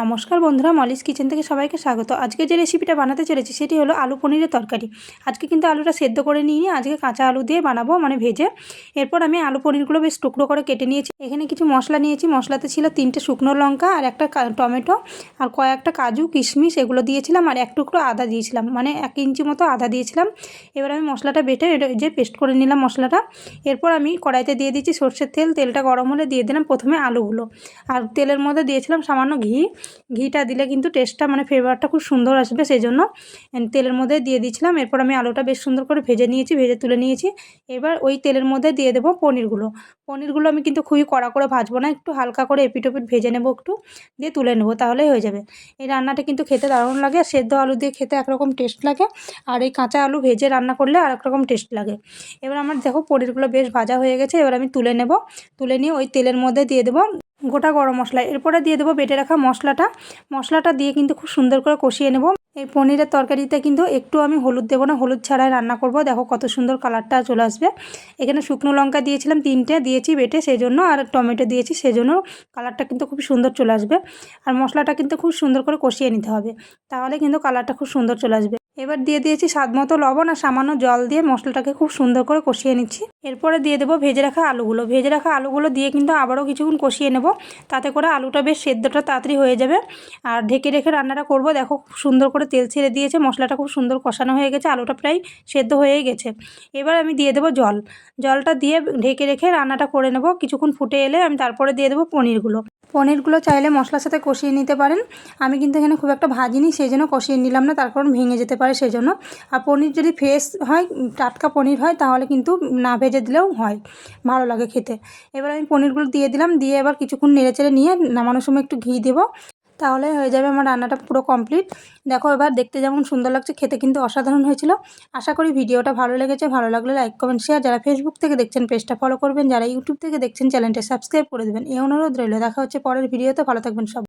নমস্কার বন্ধুরা, Molly's kitchen থেকে সবাইকে স্বাগত। আজকে যে রেসিপিটা বানাতে চলেছি সেটি হলো আলু পনিরের তরকারি। আজকে কিন্তু আলুটা সেদ্ধ করে নিয়ে আজকে কাঁচা আলু দিয়ে বানাবো মানে ভেজে। এরপর আমি আলু পনিরগুলো বেশ টুকরো করে কেটে নিয়েছি। এখানে কিছু মশলা নিয়েছি। মশলাতে ছিল তিনটে শুকনো লঙ্কা আর একটা টমেটো আর কয়েকটা কাজু, কিশমিশ এগুলো দিয়েছিলাম আর এক টুকরো আদা দিয়েছিলাম মানে এক ইঞ্চি মতো আদা দিয়েছিলাম। এবার আমি মশলাটা বেটে যে পেস্ট করে নিলাম মশলাটা, এরপর আমি কড়াইতে দিয়ে দিচ্ছি সর্ষের তেল। তেলটা গরম হলে দিয়ে দিলাম প্রথমে আলুগুলো। আর তেলের মধ্যে দিয়েছিলাম সামান্য ঘি। ঘিটা দিলে কিন্তু টেস্টটা মানে ফ্লেভারটা খুব সুন্দর আসবে সেই জন্য তেলের মধ্যে দিয়ে দিয়েছিলাম। এরপর আমি আলুটা বেশ সুন্দর করে ভেজে নিয়েছি, ভেজে তুলে নিয়েছি। এবার ওই তেলের মধ্যে দিয়ে দেবো পনিরগুলো। পনিরগুলো আমি কিন্তু খুবই কড়া করে ভাজবো না, একটু হালকা করে এপিট ওপিট ভেজে নেব একটু, দিয়ে তুলে নেব, তাহলেই হয়ে যাবে। এই রান্নাটা কিন্তু খেতে দারুণ লাগে সেদ্ধ আলু দিয়ে খেতে একরকম টেস্ট লাগে, আর এই কাঁচা আলু ভেজে রান্না করলে আর রকম টেস্ট লাগে। এবার আমার দেখো পনিরগুলো বেশ ভাজা হয়ে গেছে, এবার আমি তুলে নেব। তুলে নিয়ে ওই তেলের মধ্যে দিয়ে দেবো গোটা গরম মশলা। এরপরে দিয়ে দেবো বেটে রাখা মশলাটা। মশলাটা দিয়ে কিন্তু খুব সুন্দর করে কষিয়ে নেব। এই পনিরের তরকারিতে কিন্তু একটু আমি হলুদ দেবো না, হলুদ ছাড়াই রান্না করব। দেখো কত সুন্দর কালারটা চলে আসবে। এখানে শুকনো লঙ্কা দিয়েছিলাম তিনটে, দিয়েছি বেটে সেই জন্য আর টমেটো দিয়েছি সেই জন্য কালারটা কিন্তু খুব সুন্দর চলে আসবে। আর মশলাটা কিন্তু খুব সুন্দর করে কষিয়ে নিতে হবে। তাহলে কিন্তু কালারটা খুব সুন্দর চলে আসবে। এবার দিয়ে দিয়েছি স্বাদ মতো লবণ আর সামান্য জল দিয়ে মশলাটাকে খুব সুন্দর করে কষিয়ে নিচ্ছি। এরপরে দিয়ে দেবো ভেজে রাখা আলুগুলো। ভেজে রাখা আলুগুলো দিয়ে কিন্তু আবারও কিছুক্ষণ কষিয়ে নেব। তাতে করে আলুটা বেশ সেদ্ধটা তাড়াতাড়ি হয়ে যাবে। আর ঢেকে রেখে রান্নাটা করব। দেখো খুব সুন্দর করে তেল ছেড়ে দিয়েছে। মশলাটা খুব সুন্দর কষানো হয়ে গেছে। আলুটা প্রায় সেদ্ধ হয়েই গেছে। এবার আমি দিয়ে দেবো জল। জলটা দিয়ে ঢেকে রেখে রান্নাটা করে নেব। কিছুক্ষণ ফুটে এলে আমি তারপরে দিয়ে দেবো পনিরগুলো। পনিরগুলো চাইলে মশলার সাথে কষিয়ে নিতে পারেন। আমি কিন্তু এখানে খুব একটা ভাজিনি সেই জন্য কষিয়ে নিলাম না, তার কারণ ভেঙে যেতে পারে সেই জন্য আর পনির যদি ফ্রেশ হয়, টাটকা পনির হয়, তাহলে কিন্তু না ভেজে দিলেও হয়, ভালো লাগে খেতে। এবার আমি পনিরগুলো দিয়ে দিলাম, দিয়ে এবার কিছুক্ষণ নেড়ে চেড়ে নিয়ে নামানোর সময় একটু ঘি দেবো। তাহলে হয়ে যাবে আমার রান্নাটা পুরো কমপ্লিট দেখো এবার দেখতে যেমন সুন্দর লাগছে, খেতে কিন্তু অসাধারণ হয়েছিল। আশা করি ভিডিওটা ভালো লেগেছে, ভালো লাগলে লাইক কমেন্ট শেয়ার যারা ফেসবুক থেকে দেখছেন পেজটা ফলো করবেন। যারা ইউটিউব থেকে দেখছেন চ্যানেলটা সাবস্ক্রাইব করে দেবেন। এই অনুরোধ রইল। দেখা হচ্ছে পরের ভিডিওতে ভালো থাকবেন সব।